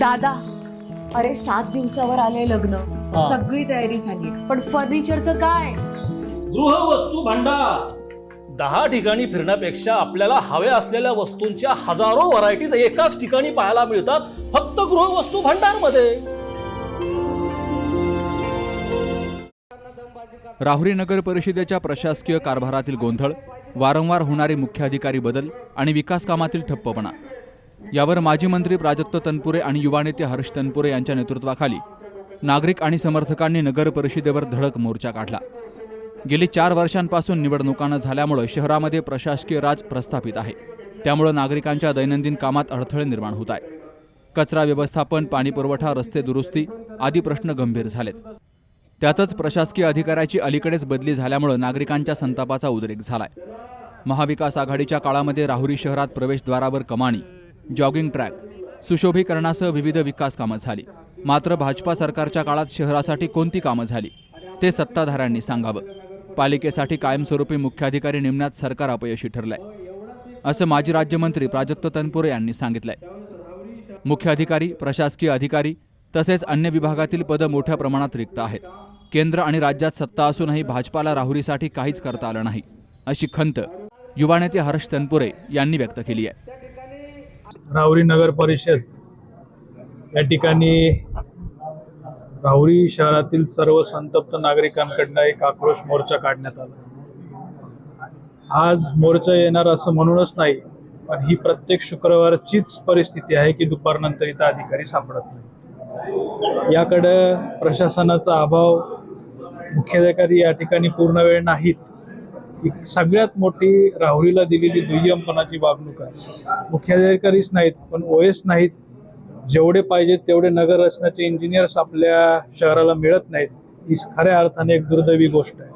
दादा अरे सात दिवसावर आले लग्न. हा. सगळी तयारी झाली. पण फर्निचरचं काय? गृहवस्तू भांडार. दहा ठिकाणी फिरण्यापेक्षा आपल्याला हव्या असलेल्या वस्तूंच्या हजारो व्हरायटीज एकाच ठिकाणी पाहायला मिळतात फक्त गृहवस्तू भांडारमध्ये राहुरी नगर परिषदेच्या प्रशासकीय कारभारातील गोंधळ वारंवार होणारे मुख्याधिकारी बदल आणि विकास कामातील ठप्पपणा. यावर माजी मंत्री प्राजक्त तनपुरे आणि युवा नेते हर्ष तनपुरे यांच्या नेतृत्वाखाली नागरिक आणि समर्थकांनी नगर परिषदेवर धडक मोर्चा काढला. गेली चार वर्षांपासून निवडणुका न झाल्यामुळं शहरामध्ये प्रशासकीय राज प्रस्थापित आहे. त्यामुळं नागरिकांच्या दैनंदिन कामात अडथळे निर्माण होत आहे कचरा व्यवस्थापन पाणीपुरवठा रस्ते दुरुस्ती आदी प्रश्न गंभीर झालेत. त्यातच प्रशासकीय अधिकाऱ्याची अलीकडेच बदली झाल्यामुळं नागरिकांच्या संतापाचा उद्रेक झालाय. महाविकास आघाडीच्या काळामध्ये राहुरी शहरात प्रवेशद्वारावर कमाणी जॉगिंग ट्रॅक सुशोभीकरणासह विविध विकास कामं झाली. मात्र भाजपा सरकारच्या काळात शहरासाठी कोणती कामं झाली ते सत्ताधाऱ्यांनी सांगावं. पालिकेसाठी कायमस्वरूपी मुख्याधिकारी नेमण्यात सरकार अपयशी ठरलंय असं माजी राज्यमंत्री प्राजक्त तनपुरे यांनी सांगितलंय. मुख्याधिकारी प्रशासकीय अधिकारी तसेच अन्य विभागातील पदं मोठ्या प्रमाणात रिक्त आहेत. केंद्र आणि राज्यात सत्ता असूनही भाजपाला राहुरीसाठी काहीच करता आलं नाही अशी खंत युवा नेते हर्ष तनपुरे यांनी व्यक्त केली आहे. राहुरी नगर परिषद या ठिकाणी राहुरी शहरातील सर्व संतप्त नागरिकांकडनं एक आक्रोश मोर्चा काढण्यात आला. आज मोर्चा येणार असं म्हणूनच नाही पण ही प्रत्येक शुक्रवारचीच परिस्थिती आहे की दुपारनंतर इथं अधिकारी सापडत नाही याकडं प्रशासनाचा अभाव मुख्याधिकारी या ठिकाणी पूर्ण वेळ नाहीत. सगळ्यात मोठी राहुरीला दिलेली दुय्यमपणाची वागणूक आहे. मुख्याधिकारीच नाहीत पण ओएस नाहीत. जेवढे पाहिजेत तेवढे नगर रचनाचे इंजिनियर्स आपल्या शहराला मिळत नाहीत. ही खऱ्या अर्थाने एक दुर्दैवी गोष्ट आहे.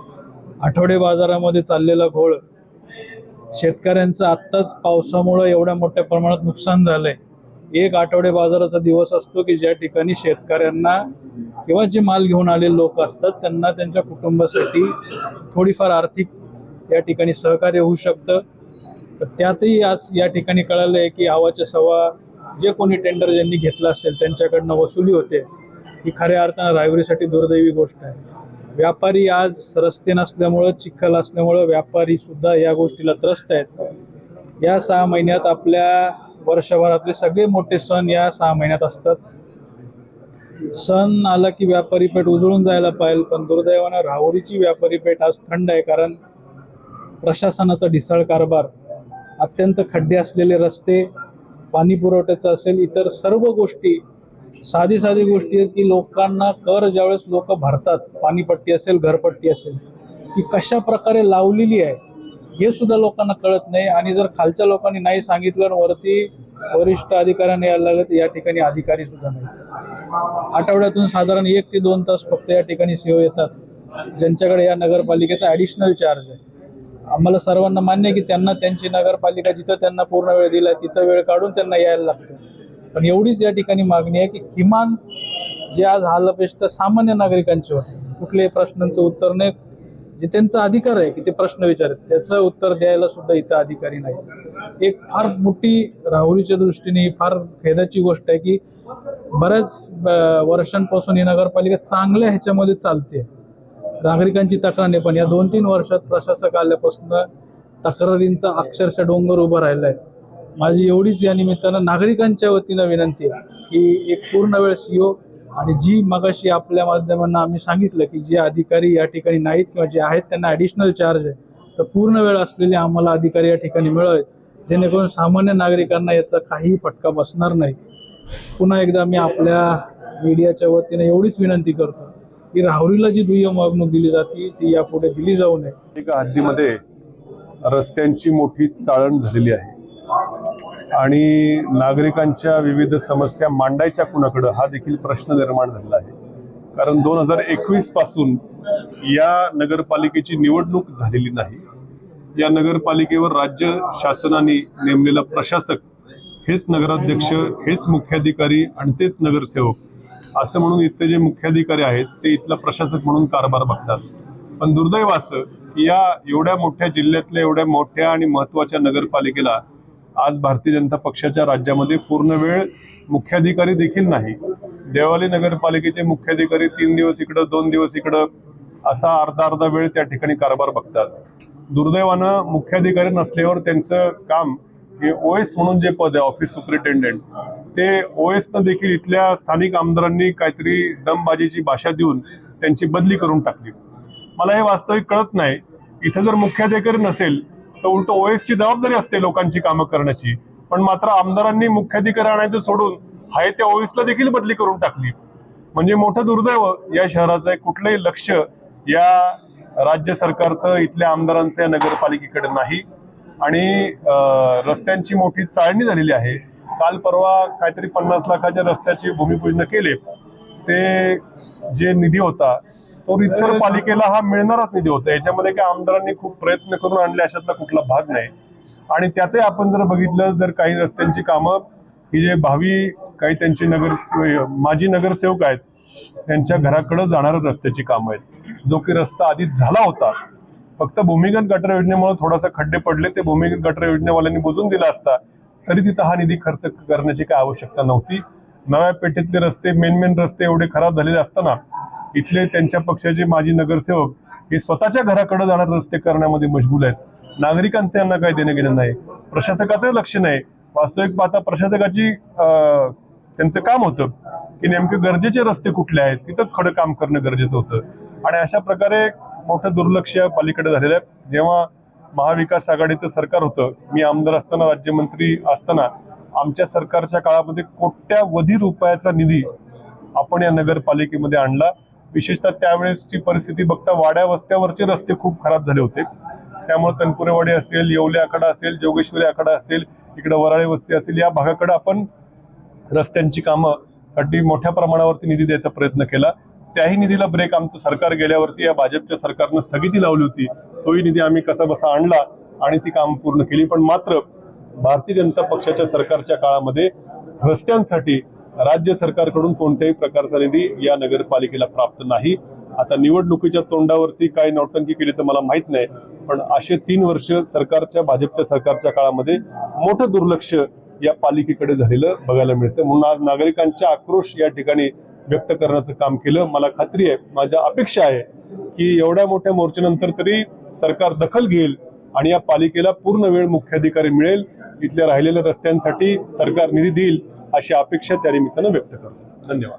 आठवडे बाजारामध्ये चाललेला घोळ शेतकऱ्यांचं आत्ताच पावसामुळं एवढ्या मोठ्या प्रमाणात नुकसान झालंय. एक आठवडे बाजाराचा दिवस असतो की ज्या ठिकाणी शेतकऱ्यांना किंवा जे माल घेऊन आलेले लोक असतात त्यांना त्यांच्या कुटुंबासाठी थोडीफार आर्थिक या ठिकाणी सहकार्य होऊ शकतं. तर त्यातही आज या ठिकाणी कळालं आहे की आवाच्या सव्वा जे कोणी टेंडर ज्यांनी घेतलं असेल त्यांच्याकडनं वसुली होते ही खऱ्या अर्थानं रायवरीसाठी दुर्दैवी गोष्ट आहे. व्यापारी आज रस्ते नसल्यामुळं चिखल असल्यामुळं व्यापारी सुद्धा या गोष्टीला त्रस्त आहेत. या सहा महिन्यात आपल्या वर्षभरातले सगळे मोठे सण या सहा महिन्यात असतात. सण आला की व्यापारी पेठ उजळून जायला पाहिजे पण दुर्दैवानं राहुरीची व्यापारी पेठ आज थंड आहे कारण प्रशासनाचा ढिसाळ कारभार अत्यंत खड्डे असलेले रस्ते पाणी पुरवठ्याचं असेल इतर सर्व गोष्टी साधी साधी गोष्टी आहेत की लोकांना कर ज्यावेळेस लोक भरतात पाणीपट्टी असेल घरपट्टी असेल ती कशा प्रकारे लावलेली आहे हे सुद्धा लोकांना कळत नाही. आणि जर खालच्या लोकांनी नाही सांगितलं वरती वरिष्ठ अधिकाऱ्यांना यायला लागले तर या ठिकाणी अधिकारी सुद्धा नाही. आठवड्यातून साधारण एक ते दोन तास फक्त या ठिकाणी सेवा येतात ज्यांच्याकडे या नगरपालिकेचा ॲडिशनल चार्ज आहे. आम्हाला सर्वांना मान्य आहे की त्यांना त्यांची नगरपालिका जिथं त्यांना पूर्ण वेळ दिला तिथं वेळ काढून त्यांना यायला लागतो. पण एवढीच या ठिकाणी मागणी आहे की किमान जे आज हालअपेष्ट सामान्य नागरिकांचे होते. कुठल्याही प्रश्नांचं उत्तर नाही. जे त्यांचा अधिकार आहे की ते प्रश्न विचारत त्याचं उत्तर द्यायला सुद्धा इथं अधिकारी नाही. एक फार मोठी राहुरीच्या दृष्टीने फार खेदाची गोष्ट आहे की बऱ्याच वर्षांपासून ही नगरपालिका चांगल्या ह्याच्यामध्ये चालते. नागरिकांची तक्रार नाही पण या दोन तीन वर्षात प्रशासक आल्यापासून तक्रारींचा अक्षरशः डोंगर उभा राहिला आहे. माझी एवढीच या निमित्तानं नागरिकांच्या वतीनं विनंती आहे की एक पूर्ण वेळ सीओ आणि जी मगाशी आपल्या माध्यमांना आम्ही सांगितलं की जे अधिकारी या ठिकाणी नाहीत किंवा जे आहेत त्यांना ॲडिशनल चार्ज आहे तर पूर्ण वेळ असलेले आम्हाला अधिकारी या ठिकाणी मिळावेत जेणेकरून सामान्य नागरिकांना याचा काहीही फटका बसणार नाही. पुन्हा एकदा मी आपल्या मीडियाच्या वतीने एवढीच विनंती करतो. की राहुरीला जी दुय्यम वागणूक दिली जाते ती यापुढे दिली जाऊ नये. हद्दीमध्ये रस्त्यांची मोठी चाळण झालेली आहे. आणि नागरिकांच्या विविध समस्या मांडायच्या कुणाकडं हा देखील प्रश्न निर्माण झालेला आहे. कारण दोन हजार एकवीसपासून या नगरपालिकेची निवडणूक झालेली नाही. या नगरपालिकेवर राज्य शासनाने नेमलेला प्रशासक हेच नगराध्यक्ष हेच मुख्याधिकारी आणि तेच नगरसेवक असं म्हणून इथले जे मुख्याधिकारी आहेत ते इथला प्रशासक म्हणून कारभार बघतात. पण दुर्दैव असं की या एवढ्या मोठ्या जिल्ह्यातल्या एवढ्या मोठ्या आणि महत्त्वाच्या नगरपालिकेला आज भारतीय जनता पक्षाच्या राज्यामध्ये पूर्ण वेळ मुख्याधिकारी देखील नाही. देवाली नगरपालिकेचे मुख्याधिकारी तीन दिवस इकडं दोन दिवस इकडं असा अर्धा अर्धा वेळ त्या ठिकाणी कारभार बघतात. दुर्दैवानं मुख्याधिकारी नसल्यावर त्यांचं काम हे ओएस म्हणून जे पद आहे ऑफिस सुपरिटेंडेंट ते ओएसनं देखील इथल्या स्थानिक आमदारांनी काहीतरी दमबाजीची भाषा देऊन त्यांची बदली करून टाकली. मला हे वास्तविक कळत नाही. इथं जर मुख्याधिकारी नसेल तर उलट ओएसची जबाबदारी असते लोकांची कामं करण्याची. पण मात्र आमदारांनी मुख्याधिकारी आणायचं सोडून हाय त्या ओएसला देखील बदली करून टाकली. म्हणजे मोठं दुर्दैव या शहराचं आहे कुठलंही लक्ष या राज्य सरकारचं इथल्या आमदारांचं या नगरपालिकेकडे नाही. आणि रस्त्यांची मोठी चाळणी झालेली आहे. काल परवा काहीतरी पन्नास लाखाच्या रस्त्याची भूमिपूजन केले. ते जे निधी होता तो रितसर पालिकेला हा मिळणाराच निधी होता. याच्यामध्ये काय आमदारांनी खूप प्रयत्न करून आणले अशातला कुठला भाग नाही. आणि त्यातही आपण जर बघितलं जर काही रस्त्यांची कामं ही जे भावी काही त्यांची नगर माजी नगरसेवक आहेत त्यांच्या घराकडे जाणाऱ्या रस्त्याची कामं आहेत. जो की रस्ता आधीच झाला होता. फक्त भूमिगत गटर योजनेमुळे थोडासा खड्डे पडले ते भूमिगत गटर योजनेवाल्यांनी बुजून दिला असता. तरी तिथं हा निधी खर्च करण्याची काय आवश्यकता नव्हती. नव्या पेठेतले रस्ते मेन मेन रस्ते एवढे खराब झालेले असताना इथले त्यांच्या पक्षाचे माजी नगरसेवक हे स्वतःच्या घराकडे जाणारे रस्ते करण्यामध्ये मजबूल आहेत. नागरिकांचं यांना काही देणं घेणं नाही. प्रशासकाचं लक्ष नाही. वास्तविक पाहता प्रशासकाची त्यांचं काम होतं की नेमके गरजेचे रस्ते कुठले आहेत तिथं खडं काम करणं गरजेचं होतं. आणि अशा प्रकारे मोठं दुर्लक्ष पालिकडे झालेलं आहे. जेव्हा महाविकास आघाडीचं सरकार होतं मी आमदार असताना राज्यमंत्री असताना आमच्या सरकारच्या काळामध्ये कोट्यावधी रुपयाचा निधी आपण या नगरपालिकेमध्ये आणला. विशेषतः त्यावेळेसची परिस्थिती बघता वाड्या वस्त्यावरचे रस्ते खूप खराब झाले होते. त्यामुळे तनपुरेवाडी असेल येवले आखाडा असेल जोगेश्वरी आखाडा असेल इकडे वराळे वस्ती असेल या भागाकडे आपण रस्त्यांची कामं साठी मोठ्या प्रमाणावरती निधी द्यायचा प्रयत्न केला. त्याही निधीला ब्रेक आमचं सरकार गेल्यावरती या भाजपच्या सरकारनं स्थगिती लावली होती. तोही निधी आम्ही कसा बसा आणला आणि ती काम पूर्ण केली. पण मात्र भारतीय जनता पक्षाच्या सरकारच्या काळामध्ये रस्त्यांसाठी राज्य सरकारकडून कोणत्याही प्रकारचा निधी या नगरपालिकेला प्राप्त नाही. आता निवडणुकीच्या तोंडावरती काय नौटंकी केली तर मला माहीत नाही पण असे तीन वर्ष सरकारच्या भाजपच्या सरकारच्या काळामध्ये मोठं दुर्लक्ष या पालिकेकडे झालेलं बघायला मिळतं. म्हणून आज नागरिकांचा आक्रोश या ठिकाणी व्यक्त करण्याचं काम केलं. मला खात्री आहे माझ्या अपेक्षा आहे की एवढ्या मोठ्या मोर्चानंतर तरी सरकार दखल घेईल आणि या पालिकेला पूर्ण वेळ मुख्याधिकारी मिळेल. इथल्या राहिलेल्या रस्त्यांसाठी सरकार निधी देईल अशी अपेक्षा त्या निमित्तानं व्यक्त करतो. धन्यवाद.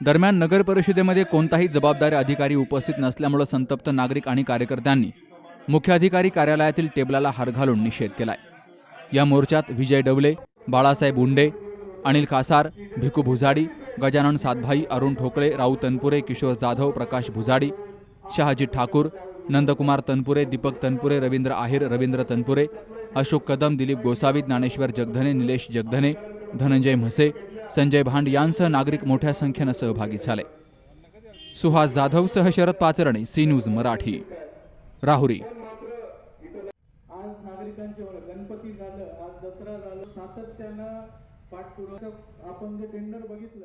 दरम्यान नगर परिषदेमध्ये कोणताही जबाबदारी अधिकारी उपस्थित नसल्यामुळे संतप्त नागरिक आणि कार्यकर्त्यांनी मुख्याधिकारी कार्यालयातील टेबलाला हार घालून निषेध केलाय. या मोर्चात विजय डवले बाळासाहेब उंडे अनिल कासार भिकू भुजाडी गजानन सातभाई अरुण ठोकळे राऊ तनपुरे किशोर जाधव प्रकाश भुजाडी शहाजी ठाकूर नंदकुमार तनपुरे दीपक तनपुरे रवींद्र आहेर रवींद्र तनपुरे अशोक कदम दिलीप गोसावी ज्ञानेश्वर जगधने निलेश जगधने धनंजय म्हसे संजय भांड यांसह नागरिक मोठ्या संख्येनं सहभागी झाले. सुहास जाधवसह शरद पाचरणे सी न्यूज मराठी. राहुरी. गणपती झालं आज दसरा झालं सातत्यानं पाठपुरावा आपण जे टेंडर बघितलं.